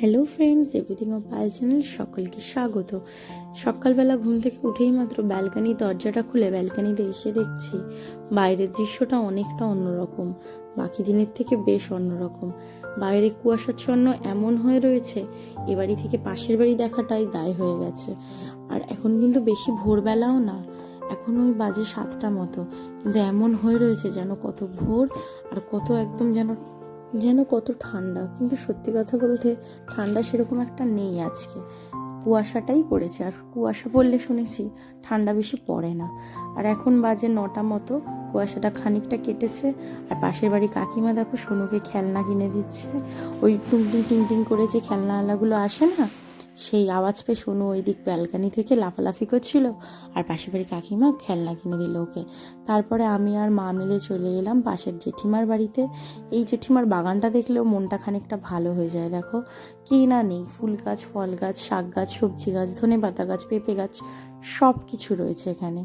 Hello friends everything of Payel channel সকলকে স্বাগত। সকালবেলা ঘুম থেকে উঠেই মাত্র ব্যালকানি দরজাটা খুলে ব্যালকানিতে এসে দেখছি, বাইরের দৃশ্যটা অনেকটা অন্যরকম, বাকি দিনের থেকে বেশ অন্যরকম। বাইরে কুয়াশাচ্ছন্ন এমন হয়ে রয়েছে, এ বাড়ি থেকে পাশের বাড়ি দেখাটাই দায় হয়ে গেছে। আর এখন কিন্তু বেশি ভোরবেলাও না, এখন ওই বাজে সাতটা মতো, কিন্তু এমন হয়ে রয়েছে যেন কত ভোর আর কত একদম যেন যেন কত ঠান্ডা। কিন্তু সত্যি কথা বলতে ঠান্ডা সেরকম একটা নেই আজকে। কুয়াশাটাই পড়েছে। আর কুয়াশা পড়লে শুনেছি ঠান্ডা বেশি পড়ে না। আর এখন বাজে নটা মতো। কুয়াশাটা খানিকটা কেটেছে। আর পাশের বাড়ি কাকিমা দেখো, সোনুকে খেলনা কিনে দিচ্ছে। ওই টুং টিং টিং টিং করে যে খেলনাওয়ালাগুলো আসে না সেই আওয়াজ পেয়ে সোনু ওই দিক ব্যালকানি থেকে লাফালাফি করছিল আর পাশের বাড়ি কাকিমা খেলনা কিনে দিল ওকে। তারপরে আমি আর মা মিলে চলে এলাম পাশের জেঠিমার বাড়িতে। এই জেঠিমার বাগানটা দেখলেও মনটা খানিকটা ভালো হয়ে যায়, দেখো। কি না নেই, ফুল গাছ, ফল গাছ, শাক গাছ, সবজি গাছ ধনে পাতা গাছ, পেঁপে গাছ সব কিছু রয়েছে এখানে।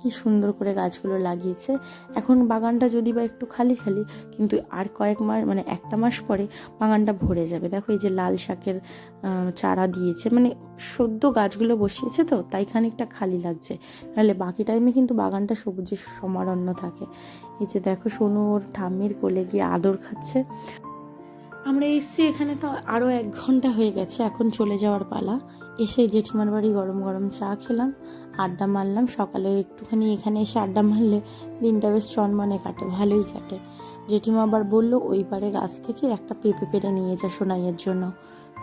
কি সুন্দর করে গাছগুলো লাগিয়েছে। এখন বাগানটা যদি বা একটু খালি খালি, কিন্তু আর কয়েক মাস মানে একটা মাস পরে বাগানটা ভরে যাবে। দেখো এই যে লাল শাকের চারা দিয়েছে। মানে সদ্য গাছগুলো বসিয়েছে তো, তাই খানিকটা খালি লাগছে। নাহলে বাকি টাইমে কিন্তু বাগানটা সবুজের সমারণ্য থাকে। এই যে দেখো সোনু ওর ঠাম্মির কোলে গিয়ে আদর খাচ্ছে। আমরা এসছি এখানে তো আরও এক ঘণ্টা হয়ে গেছে, এখন চলে যাওয়ার পালা। এসে জেঠিমার বাড়ি গরম গরম চা খেলাম, আড্ডা মারলাম, সকালে একটুখানি এখানে এসে আড্ডা মারলে দিনটা বেশ চনমনে কাটে, ভালোই কাটে। জেঠিমা আবার বলল ওই পারে গাছ থেকে একটা পেঁপে পেরে নিয়ে যা সোনাইয়ের জন্য।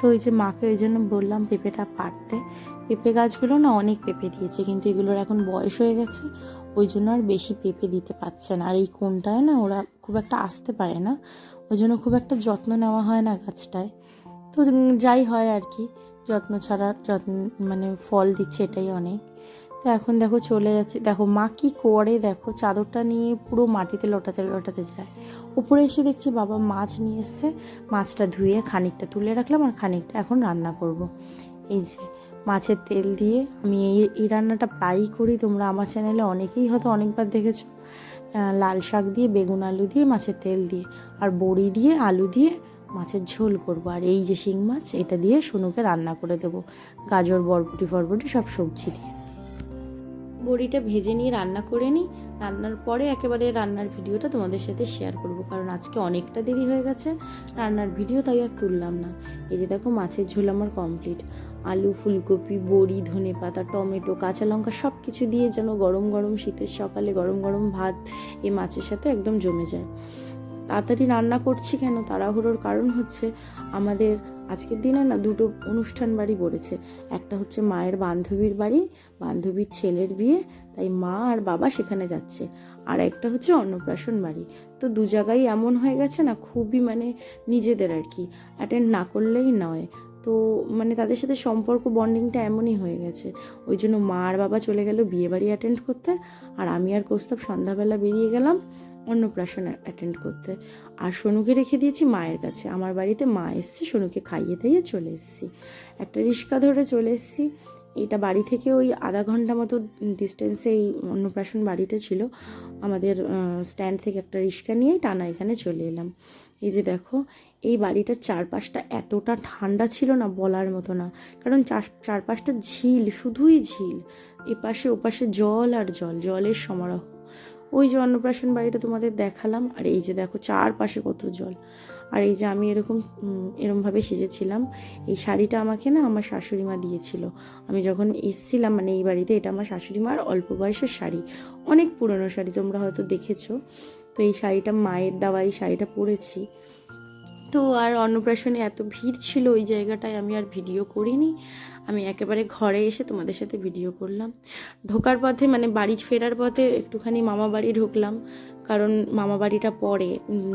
তো ওই যে মাকে ওই জন্য বললাম পেঁপেটা পারতে পেঁপে গাছগুলো না অনেক পেঁপে দিয়েছে, কিন্তু এগুলোর এখন বয়স হয়ে গেছে, ওই জন্য আর বেশি পেঁপে দিতে পারছে না। আর এই কোনটায় না ওরা খুব একটা আসতে পারে না, ওই জন্য খুব একটা যত্ন নেওয়া হয় না গাছটায়। তো যাই হয় আর কি, যত্ন ছাড়া যত্ন মানে ফল দিচ্ছে এটাই অনেক। তো এখন দেখো চলে যাচ্ছে। দেখো মা কি করে দেখো, চাদরটা নিয়ে পুরো মাটিতে লোটাতে লোটাতে যায়। উপরে এসে দেখছি বাবা মাছ নিয়ে এসছে। মাছটা ধুয়ে খানিকটা তুলে রাখলাম আর খানিকটা এখন রান্না করব। এই যে মাছের তেল দিয়ে আমি এই এই রান্নাটা প্রায়ই করি। তোমরা আমার চ্যানেলে অনেকেই হয়তো অনেকবার দেখেছ। লাল শাক দিয়ে, বেগুন আলু দিয়ে, মাছের তেল দিয়ে আর বড়ি দিয়ে, আলু দিয়ে মাছের ঝোল করব। আর এই যে শিং মাছ, এটা দিয়ে সোনুকে রান্না করে দেবো। গাজর, বরবটি, ফরবটি সব সবজি দিয়ে। বড়িটা ভেজে নিয়ে রান্না করে নিই। রান্নার পরে একেবারে রান্নার ভিডিওটা তোমাদের সাথে শেয়ার করব, কারণ আজকে অনেকটা দেরি হয়ে গেছে রান্নার ভিডিও, তাই আর তুললাম না। এই যে দেখো মাছের ঝোল আমার কমপ্লিট আলু, ফুলকপি, বড়ি, ধনে পাতা, টমেটো, কাঁচা লঙ্কা সব কিছু দিয়ে যেন গরম গরম শীতের সকালে গরম গরম ভাত এই মাছের সাথে একদম জমে যায়। তাড়াতাড়ি রান্না করছি কেন? তাড়াহুড়োর কারণ হচ্ছে আমাদের আজকের দিনে না দুটো অনুষ্ঠান বাড়ি পড়েছে। একটা হচ্ছে মায়ের বান্ধবীর বাড়ি, বান্ধবীর ছেলের বিয়ে, তাই মা আর বাবা সেখানে যাচ্ছে। আর একটা হচ্ছে অন্নপ্রাশন বাড়ি। তো দু জায়গায় এমন হয়ে গেছে না খুবই মানে নিজেদের আর কি অ্যাটেন্ড না করলেই নয়। তো মানে তাদের সাথে সম্পর্ক বন্ডিংটা এমনই হয়ে গেছে। ওই জন্য মা আর বাবা চলে গেল বিয়ে বাড়ি অ্যাটেন্ড করতে। আর আমি আর কৌস্তব সন্ধ্যাবেলা বেরিয়ে গেলাম। অন্নপ্রাশন অ্যাটেন্ড করতে। আর সোনুকে রেখে দিয়েছি মায়ের কাছে। আমার বাড়িতে মা এসছে, সোনুকে খাইয়ে দাইয়ে চলে এসেছি। একটা রিক্সা ধরে চলে এসেছি। এটা বাড়ি থেকে ওই আধা ঘণ্টা মতো ডিস্টেন্সে এই অন্নপ্রাশন বাড়িটা ছিল। আমাদের স্ট্যান্ড থেকে একটা রিক্সা নিয়েই টানা এখানে চলে এলাম। এই যে দেখো, এই বাড়িটার চারপাশটা এতটা ঠান্ডা ছিল না বলার মতো না। কারণ চার- চারপাশটা ঝিল, শুধুই ঝিল। এপাশে ওপাশে জল আর জল, জলের সমারোহ। ওই যে অন্নপ্রাশন বাড়িটা তোমাদের দেখালাম, আর এই যে দেখো চারপাশে কত জল। আর এই যে আমি এরকম এরমভাবে সেজেছিলাম, এই শাড়িটা আমাকে না আমার শাশুড়ি মা দিয়েছিল। আমি যখন এসছিলাম মানে এই বাড়িতে এটা আমার শাশুড়ি মার অল্প বয়সের শাড়ি, অনেক পুরনো শাড়ি তোমরা হয়তো দেখেছ। তো এই শাড়িটা মায়ের দাওয়া, এই শাড়িটা পরেছি। তো আর অন্নপ্রাশনে এত ভিড় ছিল ওই জায়গাটায় আমি আর ভিডিও করিনি। আমি একেবারে ঘরে এসে তোমাদের সাথে ভিডিও করলাম। ঢোকার পথে মানে বাড়ি ফেরার পথে একটুখানি মামা বাড়ি ঢুকলাম। কারণ মামা বাড়িটা পরে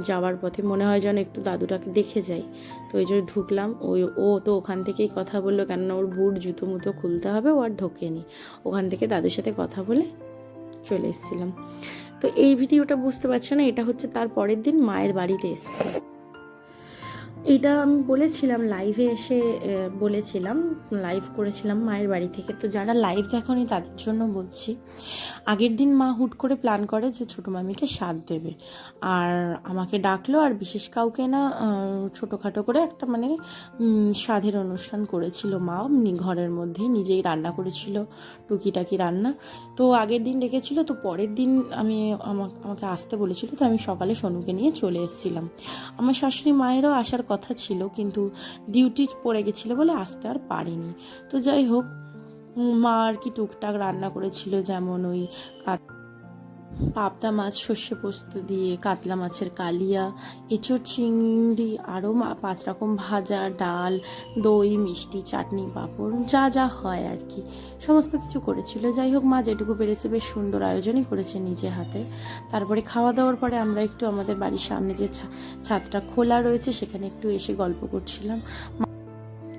যাওয়ার পথে মনে হয় যেন একটু দাদুটাকে দেখে যাই। তো ওই জন্য ঢুকলাম। ওই, ও তো ওখান থেকেই কথা বলল, কেননা ওর বুট, জুতো, মুতো খুলতে হবে, ও আর ঢোকেনি। ওখান থেকে দাদুর সাথে কথা বলে চলে এসেছিলাম। তো এই ভিডিওটা বুঝতে পারছ না, এটা হচ্ছে তার পরের দিন মায়ের বাড়িতে এসছে। এইটা আমি বলেছিলাম লাইভে এসে বলেছিলাম লাইভ করেছিলাম মায়ের বাড়ি থেকে। তো যারা লাইভ দেখনি তাদের জন্য বলছি আগের দিন মা হুট করে প্ল্যান করে যে ছোটো মামিকে স্বাদ দেবে। আর আমাকে ডাকলো আর বিশেষ কাউকে না ছোটোখাটো করে একটা মানে উম, স্বাদের অনুষ্ঠান করেছিল মা ঘরের মধ্যেই নিজেই রান্না করেছিল টুকিটাকি রান্না। তো আগের দিন ডেকেছিল তো পরের দিন আমি আমা- আমাকে আসতে বলেছিল তো আমি সকালে সোনুকে নিয়ে চলে এসেছিলাম। আমার শাশুড়ি মায়েরও আসার কথা ছিল, কিন্তু ডিউটি পড়ে গেছিল বলে আসতে আর পারিনি। তো যাই হোক মা আর কি টুকটাক রান্না করেছিল যেমন ওই পাবদা মাছ, সর্ষে পোস্ত দিয়ে, কাতলা মাছের কালিয়া, এঁচোড় চিংড়ি, আরও পাঁচ রকম ভাজা, ডাল, দই, মিষ্টি, চাটনি, পাঁপড়, যা যা হয় আর কি। সমস্ত কিছু করেছিল। যাই হোক, মা যেটুকু পেরেছে বেশ সুন্দর আয়োজনই করেছে নিজে হাতে। তারপরে খাওয়া দাওয়ার পরে আমরা একটু আমাদের বাড়ির সামনে যে ছাদটা খোলা রয়েছে, সেখানে একটু এসে গল্প করছিলাম।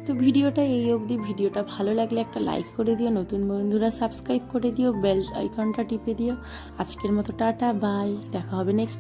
তো ভিডিওটা এই অবধি। ভিডিওটা ভালো লাগলে একটা লাইক করে দিও, নতুন বন্ধুরা সাবস্ক্রাইব করে দিও বেল আইকনটা টিপে দিও। আজকের মতো টাটা বাই দেখা হবে নেক্সট